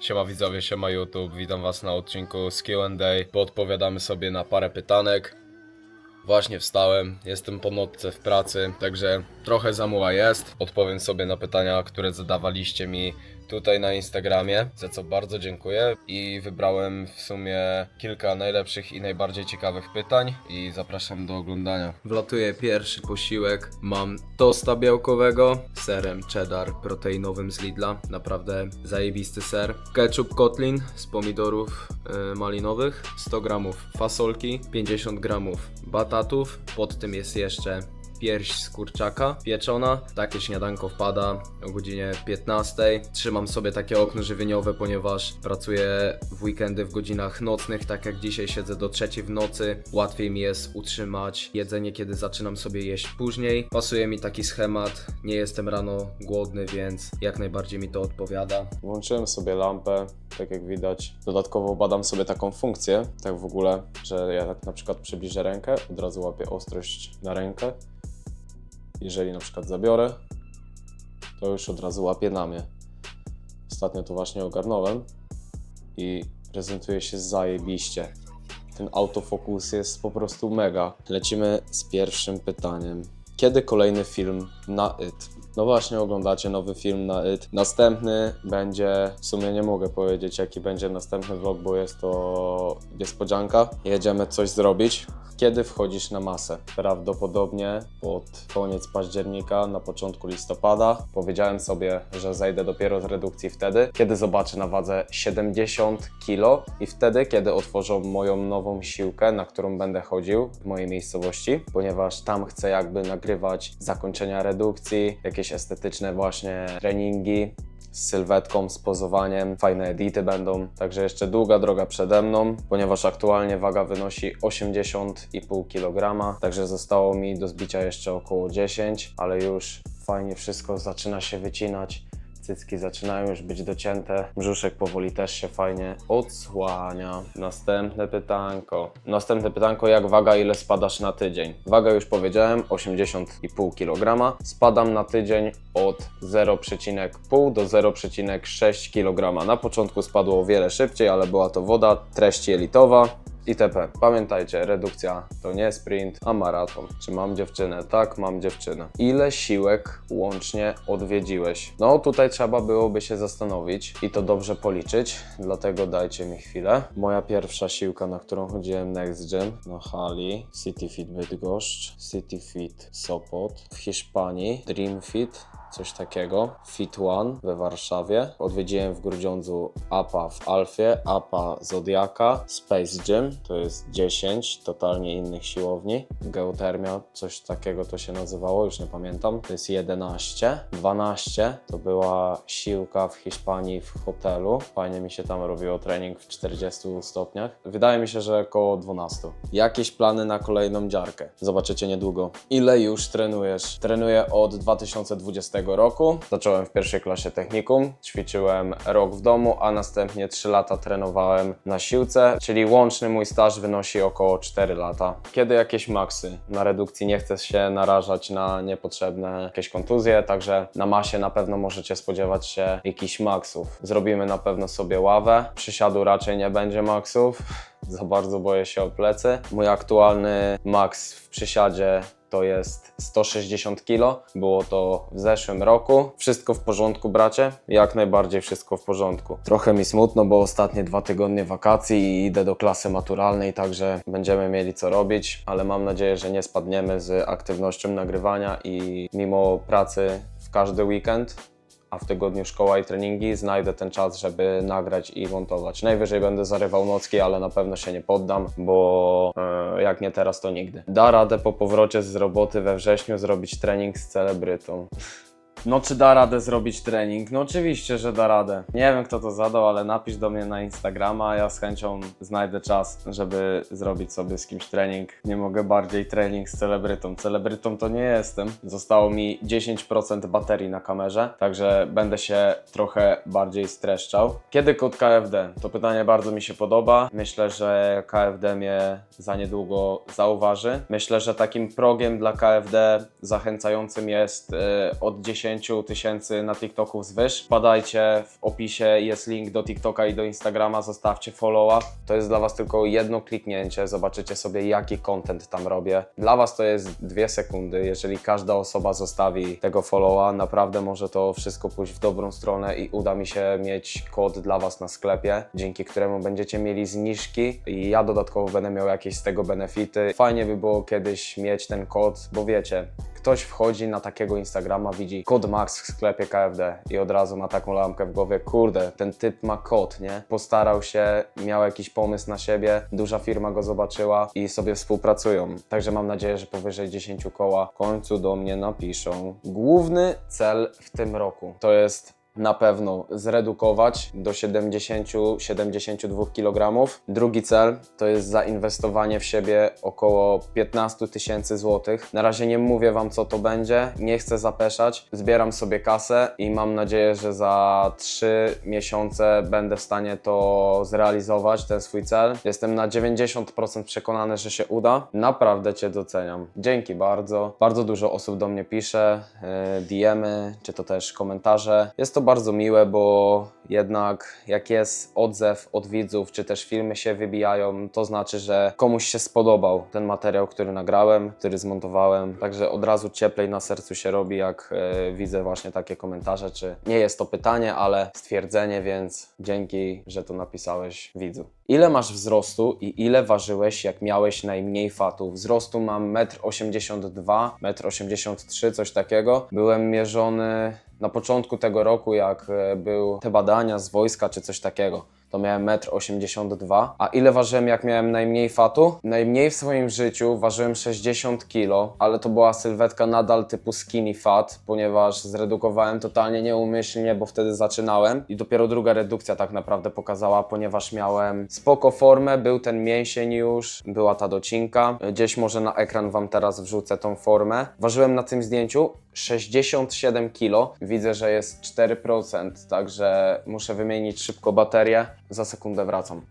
Siema widzowie, siema YouTube, witam was na odcinku z Q&A. Poodpowiadamy sobie na parę pytanek. Właśnie wstałem, jestem po nocce w pracy, także trochę zamuła jest. Odpowiem sobie na pytania, które zadawaliście mi tutaj na Instagramie, za co bardzo dziękuję. I wybrałem w sumie kilka najlepszych i najbardziej ciekawych pytań i zapraszam do oglądania. Wlatuje pierwszy posiłek. Mam tosta białkowego serem cheddar proteinowym z Lidla. Naprawdę zajebisty ser. Ketchup Kotlin z pomidorów e, malinowych. 100 gramów fasolki, 50 gramów batatów. Pod tym jest jeszcze pierś z kurczaka pieczona. Takie śniadanko wpada o godzinie 15. Trzymam sobie takie okno żywieniowe, ponieważ pracuję w weekendy w godzinach nocnych, tak jak dzisiaj siedzę do trzeciej w nocy. Łatwiej mi jest utrzymać jedzenie, kiedy zaczynam sobie jeść później. Pasuje mi taki schemat, nie jestem rano głodny, więc jak najbardziej mi to odpowiada. Włączyłem sobie lampę, tak jak widać. Dodatkowo badam sobie taką funkcję, tak w ogóle, że ja tak na przykład przybliżę rękę, od razu łapię ostrość na rękę. Jeżeli na przykład zabiorę, to już od razu łapię na mnie. Ostatnio to właśnie ogarnąłem i prezentuje się zajebiście. Ten autofokus jest po prostu mega. Lecimy z pierwszym pytaniem. Kiedy kolejny film na IT? No właśnie, oglądacie nowy film na IT. Następny będzie, w sumie nie mogę powiedzieć jaki będzie następny vlog, bo jest to niespodzianka. Jedziemy coś zrobić. Kiedy wchodzisz na masę? Prawdopodobnie pod koniec października, na początku listopada. Powiedziałem sobie, że zejdę dopiero z redukcji wtedy, kiedy zobaczę na wadze 70 kg i wtedy, kiedy otworzą moją nową siłkę, na którą będę chodził w mojej miejscowości, ponieważ tam chcę jakby nagrywać zakończenia redukcji, jakieś estetyczne właśnie treningi, z sylwetką, z pozowaniem, fajne edity będą. Także jeszcze długa droga przede mną, ponieważ aktualnie waga wynosi 80,5 kg, także zostało mi do zbicia jeszcze około 10, ale już fajnie wszystko zaczyna się wycinać. Cycki zaczynają już być docięte, brzuszek powoli też się fajnie odsłania. Następne pytanko. Następne pytanko, jak waga, ile spadasz na tydzień? Waga już powiedziałem, 80,5 kg. Spadam na tydzień od 0,5 do 0,6 kg. Na początku spadło o wiele szybciej, ale była to woda, treść jelitowa. Itp. Pamiętajcie, redukcja to nie sprint, a maraton. Czy mam dziewczynę? Tak, mam dziewczynę. Ile siłek łącznie odwiedziłeś? No tutaj trzeba byłoby się zastanowić i to dobrze policzyć, dlatego dajcie mi chwilę. Moja pierwsza siłka, na którą chodziłem Next Gym na hali City Fit Bydgoszcz, City Fit Sopot, w Hiszpanii Dream Fit, coś takiego. Fit One we Warszawie. Odwiedziłem w Grudziądzu APA w Alfie, APA Zodiaka, Space Gym, to jest 10 totalnie innych siłowni. Geotermia, coś takiego to się nazywało, już nie pamiętam. To jest 11. 12 to była siłka w Hiszpanii w hotelu. Fajnie mi się tam robiło trening w 40 stopniach. Wydaje mi się, że około 12. Jakieś plany na kolejną dziarkę? Zobaczycie niedługo. Ile już trenujesz? Trenuję od 2020 roku. Zacząłem w pierwszej klasie technikum, ćwiczyłem rok w domu, a następnie 3 lata trenowałem na siłce, czyli łączny mój staż wynosi około 4 lata. Kiedy jakieś maksy? Na redukcji nie chcę się narażać na niepotrzebne jakieś kontuzje, także na masie na pewno możecie spodziewać się jakichś maksów. Zrobimy na pewno sobie ławę, przysiadu raczej nie będzie maksów. Za bardzo boję się o plecy. Mój aktualny maks w przysiadzie to jest 160 kg. Było to w zeszłym roku. Wszystko w porządku, bracie? Jak najbardziej wszystko w porządku. Trochę mi smutno, bo ostatnie dwa tygodnie wakacji i idę do klasy maturalnej, także będziemy mieli co robić, ale mam nadzieję, że nie spadniemy z aktywnością nagrywania i mimo pracy w każdy weekend a w tygodniu szkoła i treningi, znajdę ten czas, żeby nagrać i montować. Najwyżej będę zarywał nocki, ale na pewno się nie poddam, bo e, jak nie teraz, to nigdy. Da radę po powrocie z roboty we wrześniu zrobić trening z celebrytą. No czy da radę zrobić trening? No oczywiście, że da radę. Nie wiem kto to zadał, ale napisz do mnie na Instagrama, ja z chęcią znajdę czas, żeby zrobić sobie z kimś trening. Nie mogę bardziej trening z celebrytą. Celebrytą to nie jestem. Zostało mi 10% baterii na kamerze, także będę się trochę bardziej streszczał. Kiedy kod KFD? To pytanie bardzo mi się podoba. Myślę, że KFD mnie za niedługo zauważy. Myślę, że takim progiem dla KFD zachęcającym jest e, od 10 10 tysięcy na TikToku zwyż. Wpadajcie, w opisie jest link do TikToka i do Instagrama, zostawcie followa. To jest dla Was tylko jedno kliknięcie, zobaczycie sobie jaki content tam robię. Dla Was to jest dwie sekundy, jeżeli każda osoba zostawi tego followa, naprawdę może to wszystko pójść w dobrą stronę i uda mi się mieć kod dla Was na sklepie, dzięki któremu będziecie mieli zniżki i ja dodatkowo będę miał jakieś z tego benefity. Fajnie by było kiedyś mieć ten kod, bo wiecie, ktoś wchodzi na takiego Instagrama, widzi kod Max w sklepie KFD i od razu ma taką lampkę w głowie, kurde, ten typ ma kod, nie? Postarał się, miał jakiś pomysł na siebie, duża firma go zobaczyła i sobie współpracują. Także mam nadzieję, że powyżej 10 koła w końcu do mnie napiszą. Główny cel w tym roku to jest na pewno zredukować do 70-72 kg. Drugi cel to jest zainwestowanie w siebie około 15 tysięcy złotych. Na razie nie mówię Wam co to będzie, nie chcę zapeszać. Zbieram sobie kasę i mam nadzieję, że za 3 miesiące będę w stanie to zrealizować, ten swój cel. Jestem na 90% przekonany, że się uda. Naprawdę Cię doceniam. Dzięki bardzo. Bardzo dużo osób do mnie pisze, yy, DM-y, czy to też komentarze. Jest to bardzo miłe, bo jednak jak jest odzew od widzów, czy też filmy się wybijają, to znaczy, że komuś się spodobał ten materiał, który nagrałem, który zmontowałem. Także od razu cieplej na sercu się robi, jak e, widzę właśnie takie komentarze, czy nie jest to pytanie, ale stwierdzenie, więc dzięki, że to napisałeś widzu. Ile masz wzrostu i ile ważyłeś, jak miałeś najmniej fatu? Wzrostu mam 1,82 m, 1,83 m, coś takiego. Byłem mierzony na początku tego roku, jak e, był te badania z wojska czy coś takiego, to miałem 1,82 m. A ile ważyłem, jak miałem najmniej fatu? Najmniej w swoim życiu ważyłem 60 kg, ale to była sylwetka nadal typu skinny fat, ponieważ zredukowałem totalnie nieumyślnie, bo wtedy zaczynałem. I dopiero druga redukcja tak naprawdę pokazała, ponieważ miałem spoko formę, był ten mięsień już, była ta docinka. Gdzieś może na ekran Wam teraz wrzucę tą formę. Ważyłem na tym zdjęciu 67 kg. Widzę, że jest 4%, także muszę wymienić szybko baterię. Za sekundę wracam.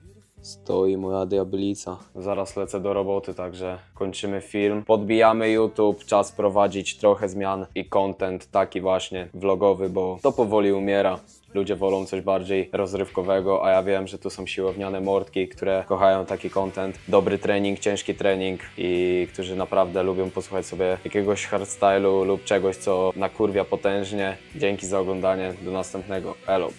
Stoi moja diablica. Zaraz lecę do roboty, także kończymy film. Podbijamy YouTube, czas prowadzić trochę zmian i content taki właśnie vlogowy, bo to powoli umiera. Ludzie wolą coś bardziej rozrywkowego, a ja wiem, że tu są siłowniane mordki, które kochają taki content. Dobry trening, ciężki trening i którzy naprawdę lubią posłuchać sobie jakiegoś hardstylu lub czegoś, co nakurwia potężnie. Dzięki za oglądanie. Do następnego. Elo.